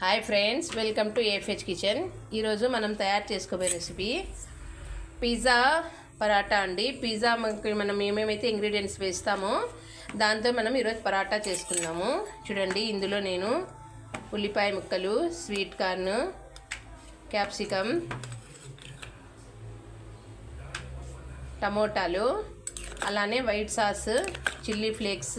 Hi friends welcome to AFH kitchen ఈరోజు మనం తయారు చేసుకోబోయే రెసిపీ పిజ్జా పరాటా అండి. పిజ్జా మనం ఏమేమైతే ఇంగ్రీడియంట్స్ వేస్తామో దాంతో మనం ఈరోజు పరాటా చేసుకుందాము. చూడండి ఇందులో నేను ఉల్లిపాయ ముక్కలు స్వీట్ కార్న్ క్యాప్సికమ్ టమోటాలు అలానే వైట్ సాస్ చిల్లీ ఫ్లేక్స్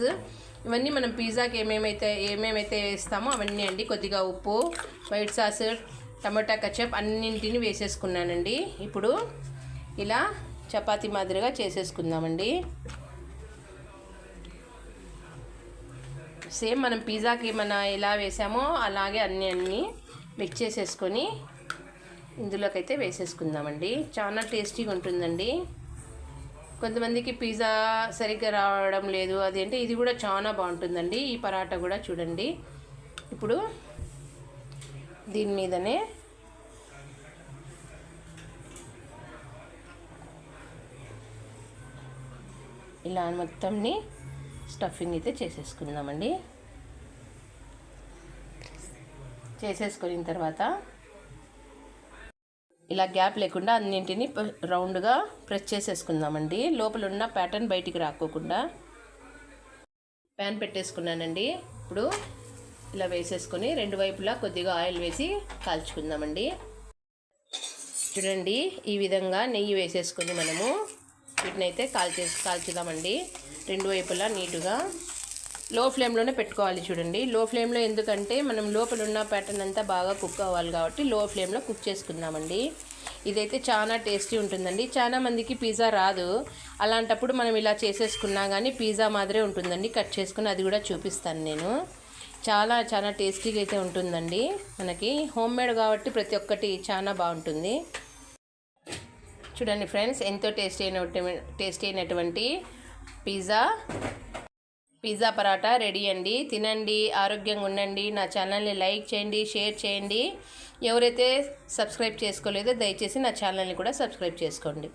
ఇవన్నీ మనం పిజ్జాకి ఏమేమైతే ఏమేమైతే వేస్తామో అవన్నీ అండి. కొద్దిగా ఉప్పు వైట్ సాస్ టమోటా కచప్ అన్నింటిని వేసేసుకున్నానండి. ఇప్పుడు ఇలా చపాతీ మాదిరిగా చేసేసుకుందామండి. సేమ్ మనం పిజ్జాకి మన ఎలా వేసామో అలాగే అన్ని అన్నీ మిక్స్ చేసేసుకొని ఇందులోకైతే వేసేసుకుందామండి. చాలా టేస్టీగా ఉంటుందండి. కొంతమందికి పిజ్జా సరిగ్గా రావడం లేదు అదేంటి ఇది కూడా చాలా బాగుంటుందండి. ఈ పరాటా కూడా చూడండి. ఇప్పుడు దీని మీదనే ఇలా మొత్తంని స్టఫింగ్ అయితే చేసేసుకుందామండి. చేసేసుకున్న తర్వాత ఇలా గ్యాప్ లేకుండా అన్నింటినీ రౌండ్గా ప్రెస్ చేసేసుకుందామండి. లోపల ఉన్న ప్యాటర్న్ బయటికి రాకోకుండా ప్యాన్ పెట్టేసుకున్నానండి. ఇప్పుడు ఇలా వేసేసుకొని రెండు వైపులా కొద్దిగా ఆయిల్ వేసి కాల్చుకుందామండి. చూడండి ఈ విధంగా నెయ్యి వేసేసుకొని మనము వీటినైతే కాల్చే కాల్చుదామండి. రెండు వైపులా నీటుగా లో ఫ్లేమ్లోనే పెట్టుకోవాలి చూడండి. లో ఫ్లేమ్లో ఎందుకంటే మనం లోపల ఉన్న ప్యాటర్న్ అంతా బాగా కుక్ అవ్వాలి కాబట్టి లో ఫ్లేమ్లో కుక్ చేసుకుందామండి. ఇదైతే చాలా టేస్టీ ఉంటుందండి. చాలా మందికి పిజ్జా రాదు. అలాంటప్పుడు మనం ఇలా చేసేసుకున్నా కానీ పిజ్జా మాదిరే ఉంటుందండి. కట్ చేసుకుని అది కూడా చూపిస్తాను నేను. చాలా చాలా టేస్టీగా అయితే ఉంటుందండి. మనకి హోమ్ మేడ్ కాబట్టి ప్రతి ఒక్కటి చాలా బాగుంటుంది. చూడండి ఫ్రెండ్స్ ఎంతో టేస్టీ అయిన టేస్టీ అయినటువంటి పిజ్జా పిజ్జా పరాటా రెడీ అండి. తినండి ఆరోగ్యంగా ఉండండి. నా ఛానల్ని లైక్ చేయండి షేర్ చేయండి. ఎవరైతే సబ్స్క్రైబ్ చేసుకోలేదో దయచేసి నా ఛానల్ని కూడా సబ్స్క్రైబ్ చేసుకోండి.